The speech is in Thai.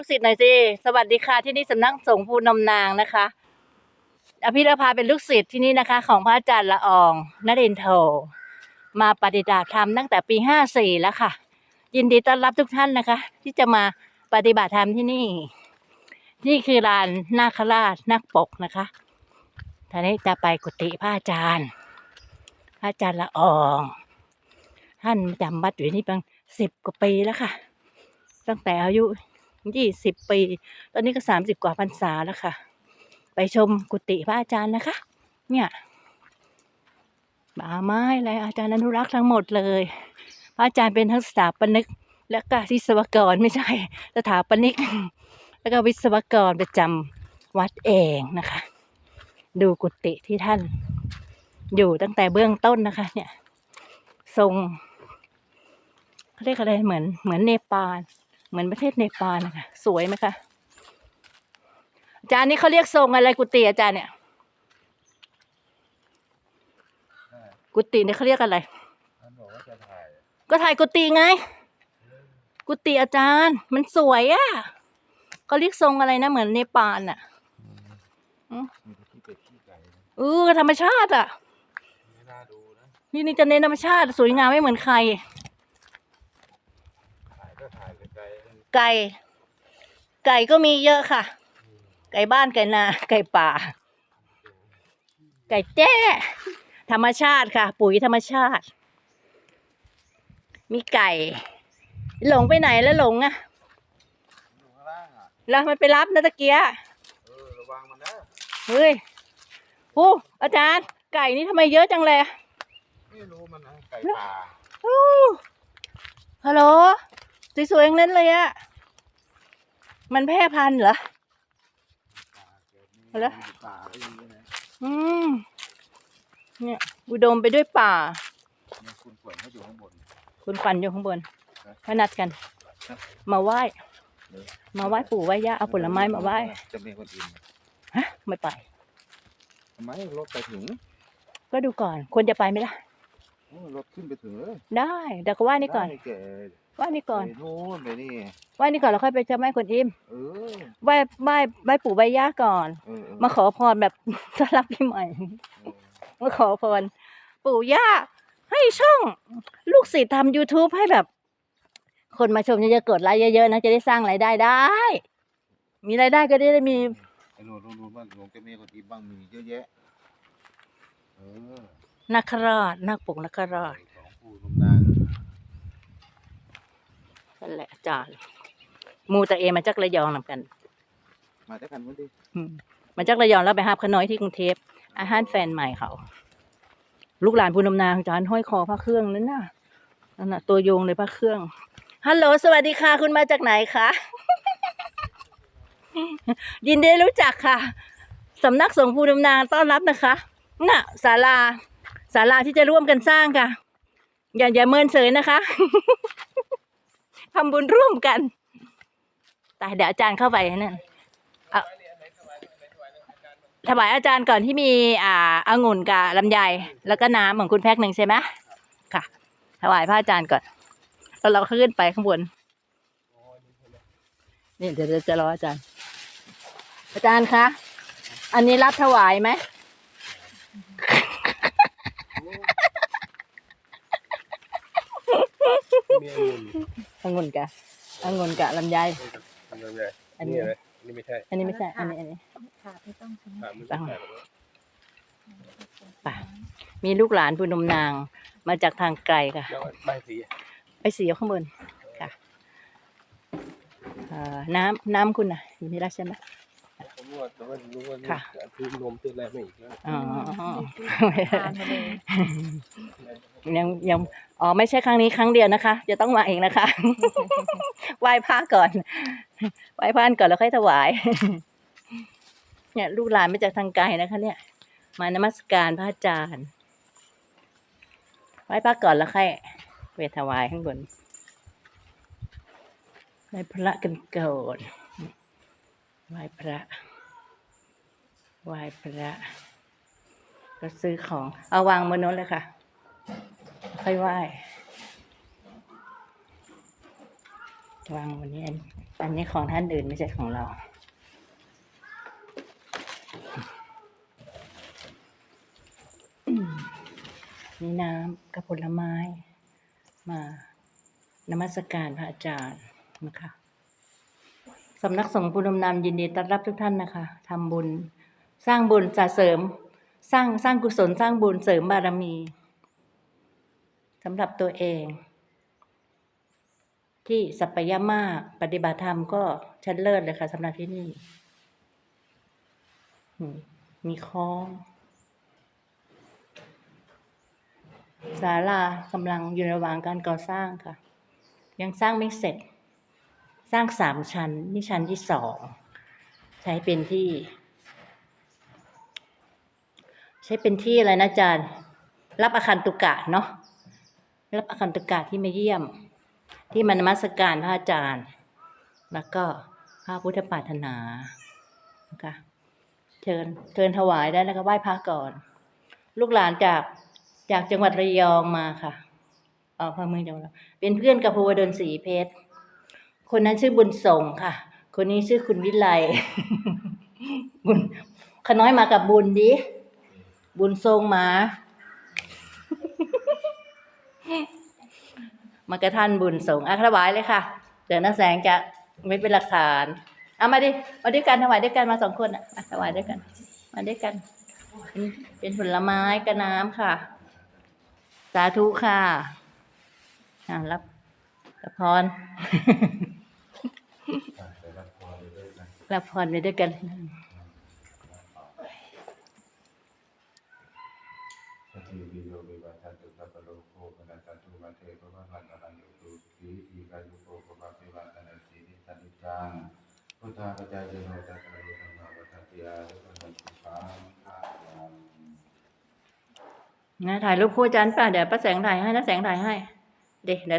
ลูกศิษย์หน่อยสิสวัสดีค่ะที่นี่สำนักสงฆ์ภูนมนางนะคะอภิรภาเป็นลูกศิษย์ที่นี่นะคะ ของพระอาจารย์ละอองนรินทร์โทมาปฏิบัติธรรมตั้งแต่ปีห้าสี่แล้วค่ะ ยินดีต้อนรับทุกท่านนะคะ ที่จะมาปฏิบัติธรรมที่นี่ นี่คือลานนาคราชนาคปกนะคะท่านนี้จะไปกุฏิพระอาจารย์ พระอาจารย์ละออง ท่านจำวัดอยู่ที่นี่ประมาณสิบกว่าปีแล้วค่ะ ตั้งแต่อายุ ยี่สิบปี ตอนนี้ก็สามสิบกว่าพรรษาแล้วค่ะ ไปชมกุฏิพระอาจารย์นะคะ เนี่ยป่าไม้อะไรอาจารย์อนุรักษ์ทั้งหมดเลย พระอาจารย์เป็นทั้งสถาปนิก และก็วิศวกรไม่ใช่สถาปนิก แล้วก็วิศวกรประจำวัดเองนะคะ ดูกุฏิที่ท่าน อยู่ตั้งแต่เบื้องต้นนะคะ เนี่ยทรงเขาเรียกอะไรเหมือนเหมือนเนปาล เหมือนประเทศเนปาลนะคะสวยไหมคะอาจารย์นี่เขาเรียกทรงอะไรกุฏิอาจารย์เนี่ย กุฏิเนี่ยเขาเรียกอะไรท่านบอกว่าจะถ่ายก็ถ่ายกุฏิไง กุฏิอาจารย์ มันสวยอะ่ะเขาเรียกทรงอะไรนะเหมือนเนปาลอะอืมมีแต่ขี้เป็ดขี้ไก่นะเออธรรมชาติอะไม่น่าดูนะนี่นี่จะเน้นธรรมชาติ สวยงามไม่เหมือนใคร ถ่ายก็ถ่าย ไกลๆนั่นไก่ ไก่ก็มีเยอะค่ะ ไก่บ้านไก่นา ไก่ป่า ไก่แจ้ธรรมชาติค่ะ ปุ๋ยธรรมชาติ มีไก่ หลงไปไหนแล้วหลงอะอยู่ข้างล่างอะแล้วมันไปรับนะตะเกียเออระวังมันนะเฮ้ยผู้อาจารย์ ไก่นี่ทำไมเยอะจังเลยไม่รู้มันนะไก่ป่าอู้ฮัลโหล สวยๆอย่างนั้นเลยอะมันแพร่พันธุ์เหรอป่าเกิดนี่เอาละมีป่าอะไรอย่างเงี้ยนะอืมเนี่ย อุดมไปด้วยป่าเนี่ยคุณฝนเขาอยู่ข้างบน คุณควันอยู่ข้างบนครับเขานัดกันครับมาไหว้เออมาไหว้ปู่ไหว้ย่าเอาผลไม้มาไหว้ จะมีคนอื่นฮะ ไม่ไปทำไมรถไปถึง ก็ดูก่อน ควรจะไปไหมล่ะโอ้รถขึ้นไปถึงเลยได้ แต่ก็ไหว้นี่ก่อนได้แก่ไหว้นี่ก่อนไปโน่นไปนี่ไหว้นี่ก่อนแล้วค่อยไปเจ้าแม่กวนอิมเออไหว้ไหว้ไหว้ปู่ไหว้ย่าก่อน เออเออมาขอพรแบบ ต้อนรับปีใหม่เออมาขอพร ปู่ย่าให้ช่อง ลูกศิษย์ทำ YouTube ให้แบบ คนมาชมเยอะๆกดไลค์เยอะๆนะ จะได้สร้างรายได้ได้ มีรายได้ก็ได้ได้มีไอ้โน่นโน่นโน่นบ้านหลวงเจะมีคนอื่นบ้างมีเยอะแยะเออนักราชนักปกนักราช ของผู้นำนาง นั่นแหละอา จารย์มูตะเอมาจากระยองนำกัน มาด้วยกันมั้งดิอืมมาจากระยองแล้วไปหาบขน้อยที่กรุงเทพอาหารแฟนใหม่เขา ลูกหลานภูนำนางอาจารย์ห้อยคอพระเครื่องนั่นน่ะนั่นน่ะตัวโยงเลยพระเครื่องฮัลโหลสวัสดีค่ะ คุณมาจากไหนคะยินดีรู้จักค่ะสำนักสงฆ์ภูนำนางต้อนรับนะคะน่ะศาลาศาลาที่จะร่วมกันสร้างค่ะ อย่าอย่าเมินเฉยนะคะ ทำบุญร่วมกันแต่เดี๋ยวอาจารย์เข้าไปนั่นเอาถวายอาจารย์ก่อนที่มีอ่าองุ่นกับลำไยแล้วก็น้ำของคุณแพ็คหนึ่งใช่ไหมค่ะ ถวายพระอาจารย์ก่อนแล้วเราขึ้นไปข้างบนนี่เดี๋ยวเดี๋ยวจะรออาจารย์ อาจารย์คะ อันนี้รับถวายไหมมีองุ่น องุ่นกับองุ่นกับลำไยทำยังไงอันนี้นี่อะไรนี่ไม่ใช่อันนี้ไม่ใช่ อันนี้อันนี้ค่ะไม่ต้องใช่ไหมถามไม่ใช่หรอกป่ะมีลูกหลานผู้นมนางมาจากทางไกลค่ะแล้วใบสีไปสีอยู่ข้างบนค่ะเอ่อน้ำน้ำคุณน่ะอยู่นี่แล้วใช่ไหมผม ว่าแต่ว่ารู้ว่าค่ะซื้อนมซื้ออะไรไม่อีกแล้วอ๋อทานมาเลยยังยังอ๋อไม่ใช่ครั้งนี้ครั้งเดียวนะคะ จะต้องมาเองนะคะ ไหว้พระก่อน ไหว้พระก่อนแล้วค่อยถวาย เนี่ย ลูกหลานมาจากทางไกลนะคะ เนี่ย มานมัสการพระอาจารย์ ไหว้พระก่อนแล้วค่อยไปถวายข้างบนไหว้พระกันก่อนไหว้พระ ไหว้พระก็ซื้อของ เอาวางบนโน้นเลยค่ะ ค่อยไหว้ วางบนนี้ อันนี้ของท่านอื่นไม่ใช่ของเรา นี่น้ำกับผลไม้ มานมัสการพระอาจารย์นะคะสำนักสงฆ์ปุณมนามยินดีต้อนรับทุกท่านนะคะทำบุญ สร้างบุญสะเสริม สร้างสร้างกุศลสร้างบุญเสริมบารมีสำหรับตัวเอง ที่สัปยามากปฏิบัติธรรมก็ชั้นเลิศเลยค่ะสำหรับที่นี่มมีคล้องศาลากำลังอยู่ระหว่างการก่อสร้างค่ะ ยังสร้างไม่เสร็จ สร้างสามชั้นนี่ชั้นที่สอง ใช้เป็นที่ ใช้เป็นที่อะไรนะอาจารย์ รับอาคันตุกะเนาะรับอาคันตุกะที่มาเยี่ยม ที่มานมัสการพระอาจารย์ แล้วก็พระพุทธปาถนานะคะเชิญเชิญถวายได้แล้วก็ไหว้พระก่อน ลูกหลานจากจากจังหวัดระยองมาค่ะออกพาเมืองจังหวัดระยองเป็นเพื่อนกับภูวดลศรีเพชร คนนั้นชื่อบุญส่งค่ะ คนนี้ชื่อคุณวิไลบุญขน้อยมากับบุญดิ บุญทรงมา มากระท่านบุญส่งอะถวายเลยค่ะเดี๋ยวนักแสงจะไม่เป็นหลักฐานเอามาดิมาด้วยกันถวายด้วยกันมาสองคนอะถวายด้วยกัน มาด้วยกันเป็นผลไม้กับน้ำค่ะ สาธุค่ะอ่ารับรับพรรับพรไปด้วยกัน สติวิโยวิวัชชันตุสัพพะโลกโภคนัสสันตุมา เทภวะพันตะลันโยตุสีอีกายุโภภวะพิวัตนาสีนิสันิจังพุทธาปจายโนตัสสะโลธรรมาวัฏฏิยาลุกนันติปังอายังนะถ่ายรูปคู่อาจารย์ป่ะเดี๋ยวป้าแสงถ่ายให้นะแสงถ่ายให้ เดี๋ยวเดี๋ยว